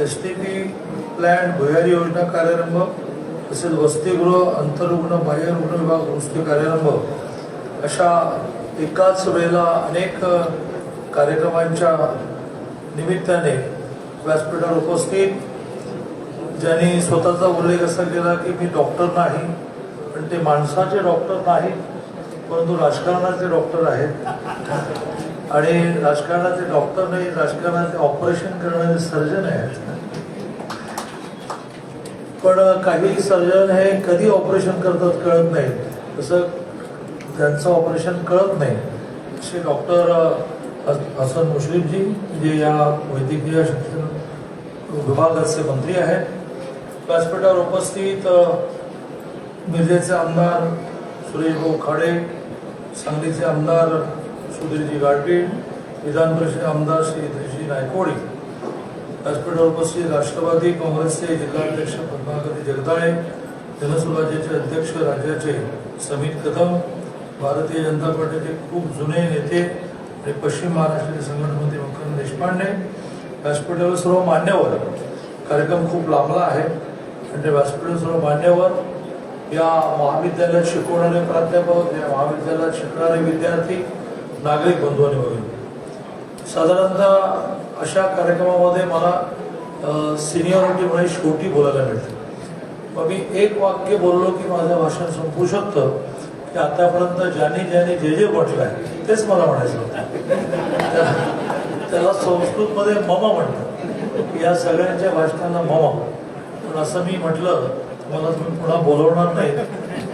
S T P plan भुयारी योजना कार्यारंभ तसेच वसतिगृह अंतरुग्ण बाह्यरुग्ण विभाग दुरुस्ती कार्यारंभ. अशा एकाच वेळेला अनेक कार्यक्रमांच्या निमित्ताने व्यासपीठावर उपस्थित ज्यांनी स्वतःचा उल्लेख असा केला की मी डॉक्टर नाही पण ते माणसाचे डॉक्टर नाहीत परंतु राजकारणाचे डॉक्टर आहेत. आणि राजकारणाचे डॉक्टर नाही राजकारणाचे ऑपरेशन करणारे सर्जन आहेत. पण काही सर्जन हे कधी ऑपरेशन करतात कळत नाही. तसं त्यांचं ऑपरेशन कळत नाही. असे डॉक्टर हसन मुश्रीफजी जे या वैद्यकीय शिक्षण विभागाचे मंत्री आहेत. व्यासपीठावर उपस्थित मिरजेचे आमदार सुरेश भाऊ खाडे सांगलीचे आमदार सुधीरजी गाडगीळ विधान परिषद आमदार श्री धीरजी नायकवडी. व्यासपीठावर उपस्थित राष्ट्रवादी काँग्रेसचे जिल्हाध्यक्ष पद्मावती जगदाळे जनसुराज्याचे अध्यक्ष राज्याचे समीर कदम भारतीय जनता पार्टीचे खूप जुने नेते आणि पश्चिम महाराष्ट्राचे संघटनमंत्री मकरंद देशपांडे. व्यासपीठावर सर्व मान्यवर. कार्यक्रम खूप लांबला आहे. आणि ते व्यासपीठावर सर्व मान्यवर. या महाविद्यालयात शिकवणारे प्राध्यापक या महाविद्यालयात शिकणारे विद्यार्थी नागरिक बंधू आणि भगिनी साधारणतः अशा कार्यक्रमामध्ये मला सिनियरिटीमुळे शेवटी बोलायला मिळते. मग मी एक वाक्य बोललो की माझं भाषण संपू शकतं. की आतापर्यंत ज्यांनी ज्यांनी जे जे म्हटलं आहे तेच मला म्हणायचं होतं. त्या- त्याला संस्कृतमध्ये ममा म्हणतात. या सगळ्यांच्या भाषणांना ममा. पण असं मी म्हटलं मला तुम्ही पुन्हा बोलवणार नाही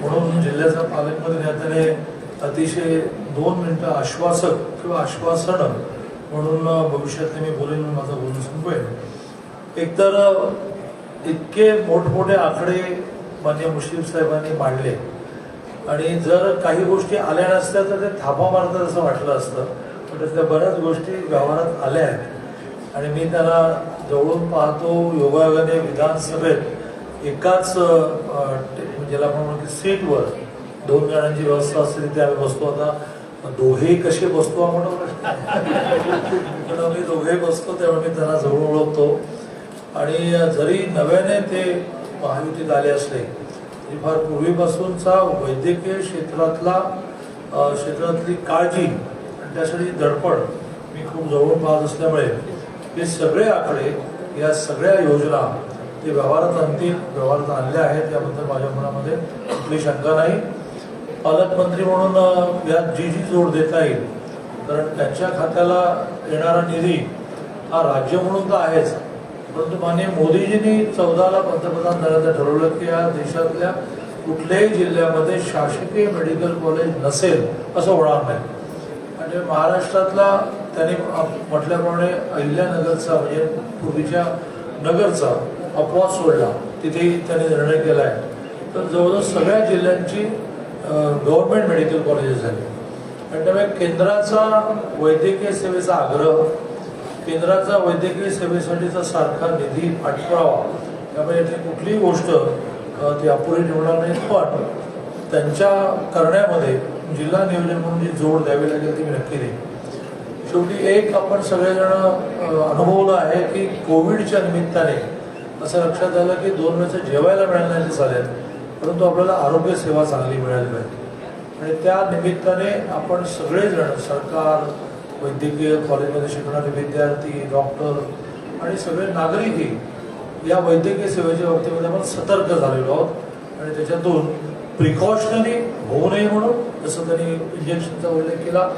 म्हणून जिल्ह्याचा पालकमंत्री नेत्याने अतिशय दोन मिनटं आश्वासक किंवा आश्वासनं म्हणून भविष्यातले मी बोलेन म्हणून माझं बोलून संपवेन. एकतर इतके मोठमोठे आकडे मान्य मुश्रीफ साहेबांनी मांडले. आणि जर काही गोष्टी आल्या नसत्या तर ते थापा मारतात असं वाटलं असतं. पण त्यातल्या बऱ्याच गोष्टी व्यवहारात आल्या आहेत. आणि मी त्याला जवळून पाहतो योगायोगाने विधानसभेत एकाच अं, म्हणजे ज्याला आपण म्हणतो सीटवर दोन जणांची व्यवस्था असते तिथे आम्ही बसतो. आता दोघे कसे बसतो हा म्हणून पण आम्ही दोघे बसतो त्यामुळे मी त्यांना जवळ ओळखतो. आणि जरी नव्याने ते महायुतीत आले असले तरी फार पूर्वीपासूनचा वैद्यकीय क्षेत्रातला क्षेत्रातली काळजी आणि त्यासाठी धडपड मी खूप जवळून पाहत असल्यामुळे हे सगळे आकडे या सगळ्या योजना ते व्यवहारात आणतील व्यवहारात आणल्या आहेत याबद्दल माझ्या मनामध्ये कुठली शंका नाही. पालकमंत्री म्हणून यात जी जी जोड देता येईल कारण त्यांच्या खात्याला येणारा निधी हा राज्य म्हणून तर आहेच. परंतु माननीय मोदीजींनी चौदाला पंतप्रधान झाल्याचं ठरवलं की या देशातल्या कुठल्याही जिल्ह्यामध्ये शासकीय मेडिकल कॉलेज नसेल असं होणार नाही म्हणजे महाराष्ट्रातला त्यांनी म्हटल्याप्रमाणे अहिल्यानगरचा म्हणजे पूर्वीच्या नगरचा अपवाद सोडला. तिथेही त्यांनी निर्णय केला आहे तर जवळजवळ सगळ्या जिल्ह्यांची गव्हर्मेंट मेडिकल कॉलेजेस झाले आणि त्यामुळे केंद्राचा वैद्यकीय सेवेचा आग्रह केंद्राचा वैद्यकीय सेवेसाठीचा सारखा निधी पाठवावा त्यामुळे यातली कुठलीही गोष्ट ती अपुरी ठेवणार नाही. पण त्यांच्या करण्यामध्ये जिल्हा नियोजन म्हणून जी जोड द्यावी लागेल ती मी नक्की देईन. शेवटी एक आपण सगळेजण अनुभवलं आहे की कोविडच्या निमित्ताने असं लक्षात आलं की दोन वेळेस जेवायला मिळालं नाही ते चालेल परंतु आपल्याला आरोग्य सेवा चांगली मिळाली पाहिजे. आणि त्या निमित्ताने आपण सगळेजण सरकार वैद्यकीय कॉलेजमध्ये शिकणारे विद्यार्थी डॉक्टर आणि सगळे नागरिकही या वैद्यकीय सेवेच्या बाबतीमध्ये आपण सतर्क झालेलो आहोत. आणि त्याच्यातून प्रिकॉशनरी होऊ नये म्हणून जसं त्यांनी इंजेक्शनचा उल्लेख केला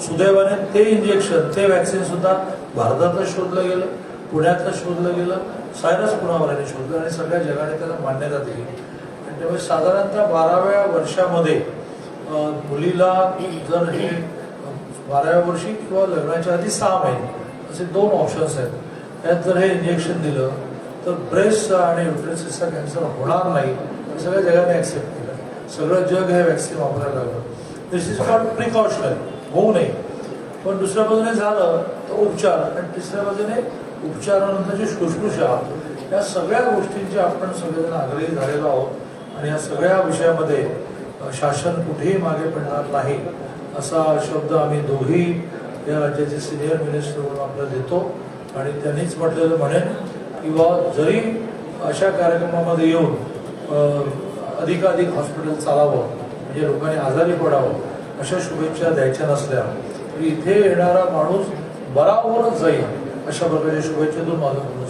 सुदैवाने ते इंजेक्शन ते वॅक्सिन सुद्धा भारतातलं शोधलं गेलं पुण्यातलं शोधलं गेलं सायरस पुनावाल्याने शोधलं आणि सगळ्या जगाने त्याला मान्यता दिली. त्यामुळे साधारणतः बाराव्या वर्षामध्ये मुलीला जर हे बाराव्या वर्षी किंवा लग्नाच्या आधी सहा महिने असे दोन ऑप्शन्स आहेत. त्यात जर हे इंजेक्शन दिलं तर ब्रेस्ट आणि युट्रेसिसचा कॅन्सर होणार नाही हे सगळ्या जगाने ॲक्सेप्ट केलं. सगळं जग हे वॅक्सिन वापरायला लागलं. दिस इज कॉल्ड प्रिकॉशन होऊ नये. पण दुसऱ्या बाजूने झालं तर उपचार. आणि तिसऱ्या बाजूने उपचारानंतर जे शुश्रूषा या सगळ्या गोष्टींचे आपण सगळेजण आग्रही झालेलो आहोत. आणि या सगळ्या विषयामध्ये शासन कुठेही मागे पडणार नाही असा शब्द आम्ही दोघी या राज्याचे सिनियर मिनिस्टर म्हणून आपल्याला देतो. आणि त्यांनीच म्हटलेलं म्हणेन किंवा जरी अशा कार्यक्रमामध्ये येऊन अधिकाधिक हॉस्पिटल चालावं म्हणजे लोकांनी आजारी पडावं अशा शुभेच्छा द्यायच्या नसल्या तरी इथे येणारा माणूस बरावरच जाईल अशा प्रकारच्या शुभेच्छेतून माझं